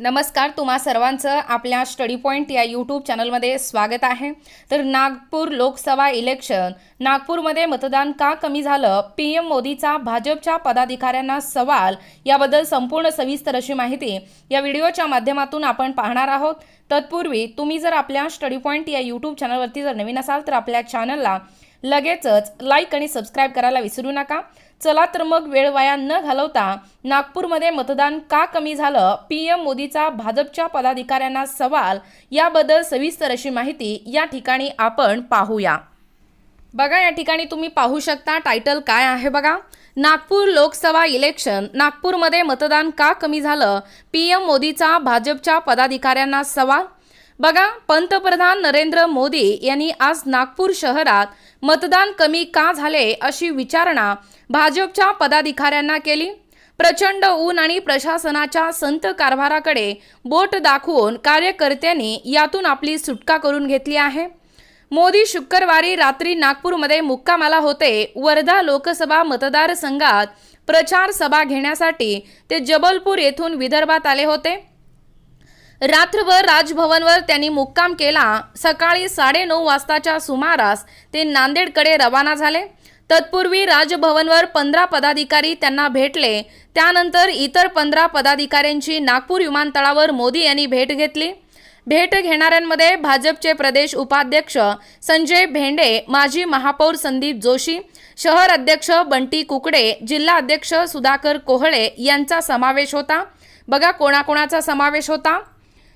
नमस्कार तुम्हा सर्वांचं आपल्या स्टडी पॉईंट या यूट्यूब चॅनलमध्ये स्वागत आहे. तर नागपूर लोकसभा इलेक्शन. नागपूरमध्ये मतदान का कमी झालं? पी एम मोदीचा भाजपच्या पदाधिकाऱ्यांना सवाल याबद्दल संपूर्ण सविस्तर अशी माहिती या व्हिडिओच्या माध्यमातून आपण पाहणार आहोत. तत्पूर्वी तुम्ही जर आपल्या स्टडी पॉईंट या यूट्यूब चॅनलवरती जर नवीन असाल तर आपल्या चॅनलला लगेचच लाईक आणि सबस्क्राईब करायला विसरू नका. चला तर मग वेळ वाया न घालवता नागपूरमध्ये मतदान का कमी झालं? पी एम मोदीचा भाजपच्या पदाधिकाऱ्यांना सवाल. याबद्दल सविस्तर अशी माहिती या ठिकाणी आपण पाहूया. बघा या ठिकाणी तुम्ही पाहू शकता टायटल काय आहे बघा. नागपूर लोकसभा इलेक्शन नागपूरमध्ये मतदान का कमी झालं? पी एम मोदीचा भाजपच्या पदाधिकाऱ्यांना सवाल. बघा पंतप्रधान नरेंद्र मोदी यांनी आज नागपूर शहरात मतदान कमी का झाले अशी विचारणा भाजपच्या पदाधिकाऱ्यांना केली. प्रचंड ऊन आणि प्रशासनाच्या संत कारभाराकडे बोट दाखवून कार्यकर्त्यांनी यातून आपली सुटका करून घेतली आहे. मोदी शुक्रवारी रात्री नागपूरमध्ये मुक्कामाला होते. वर्धा लोकसभा मतदारसंघात प्रचार सभा घेण्यासाठी ते जबलपूर येथून विदर्भात आले होते. रात्रभर राजभवनवर त्यांनी मुक्काम केला. सकाळी साडेनऊ वाजताच्या सुमारास ते नांदेडकडे रवाना झाले. तत्पूर्वी राजभवनवर पंधरा पदाधिकारी त्यांना भेटले. त्यानंतर इतर पंधरा पदाधिकाऱ्यांची नागपूर विमानतळावर मोदी यांनी भेट घेतली. भेट घेणाऱ्यांमध्ये भाजपचे प्रदेश उपाध्यक्ष संजय भेंडे माजी महापौर संदीप जोशी शहर अध्यक्ष बंटी कुकडे जिल्हा अध्यक्ष सुधाकर कोहळे यांचा समावेश होता. बघा कोणाकोणाचा समावेश होता.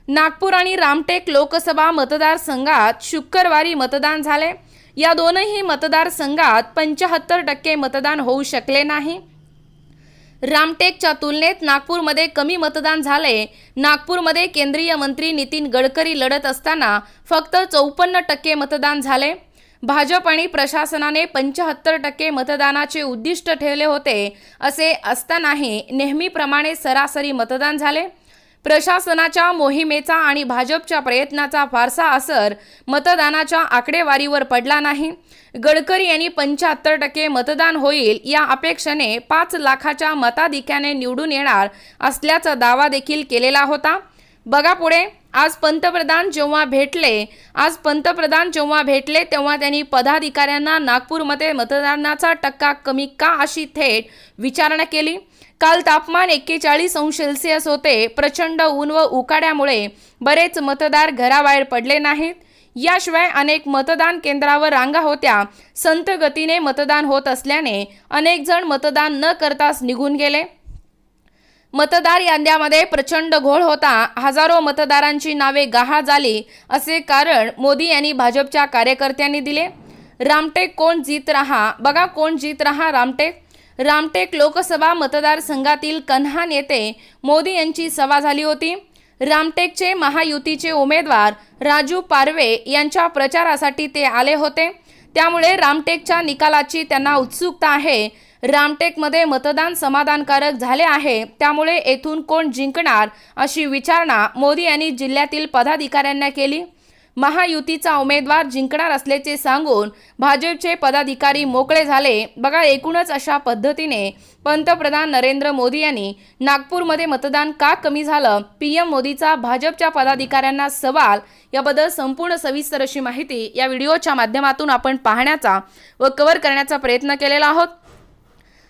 नागपूर आणि रामटेक लोकसभा मतदारसंघात शुक्रवारी मतदान झाले. या दोनही मतदारसंघात पंचाहत्तर टक्के मतदान होऊ शकले नाही. रामटेकच्या तुलनेत नागपूरमध्ये कमी मतदान झाले. नागपूरमध्ये केंद्रीय मंत्री नितीन गडकरी लढत असताना फक्त चौपन्न टक्के मतदान झाले. भाजप आणि प्रशासनाने पंचाहत्तर टक्के मतदानाचे उद्दिष्ट ठेवले होते. असे असतानाही नेहमीप्रमाणे सरासरी मतदान झाले. प्रशासनाच्या मोहिमेचा आणि भाजपच्या प्रयत्नाचा फारसा असर मतदानाच्या आकडेवारीवर पडला नाही. गडकरी यांनी पंच्याहत्तर टक्के मतदान होईल या अपेक्षेने पाच लाखाच्या मताधिक्याने निवडून येणार असल्याचा दावा देखील केलेला होता. बघा पुढे. आज पंतप्रधान जेव्हा भेटले आज पंतप्रधान जेव्हा भेटले तेव्हा त्यांनी पदाधिकाऱ्यांना नागपूरमध्ये मतदानाचा टक्का कमी का अशी थेट विचारणा केली? काल तापमान एक्केचाळीस अंश सेल्सिअस होते. प्रचंड ऊन व उकाड्यामुळे बरेच मतदार घराबाहेर पडले नाहीत. याशिवाय अनेक मतदान केंद्रावर रांगा होत्या. संत गतीने मतदान होत असल्याने अनेक जण मतदान न करताच निघून गेले. मतदार याद्यामध्ये प्रचंड घोळ होता. हजारो मतदारांची नावे गहाळ झाली असे कारण मोदी यांनी भाजपच्या कार्यकर्त्यांनी दिले. रामटेक कोण जीत रहा? बघा कोण जीत रहा रामटेक? रामटेक लोकसभा मतदारसंघातील कन्हान येथे मोदी यांची सभा झाली होती. रामटेकचे महायुतीचे उमेदवार राजू पारवे यांच्या प्रचारासाठी ते आले होते. त्यामुळे रामटेकच्या निकालाची त्यांना उत्सुकता आहे. रामटेकमध्ये मतदान समाधानकारक झाले आहे. त्यामुळे येथून कोण जिंकणार अशी विचारणा मोदी यांनी जिल्ह्यातील पदाधिकाऱ्यांना केली? महायुतीचा उमेदवार जिंकणार असल्याचे सांगून भाजपचे पदाधिकारी मोकळे झाले. बघा एकूणच अशा पद्धतीने पंतप्रधान नरेंद्र मोदी यांनी नागपूरमध्ये मतदान का कमी झालं? पीएम मोदीचा भाजपच्या पदाधिकाऱ्यांना सवाल याबद्दल संपूर्ण सविस्तर अशी माहिती या व्हिडिओच्या माध्यमातून आपण पाहण्याचा व कव्हर करण्याचा प्रयत्न केलेला आहोत.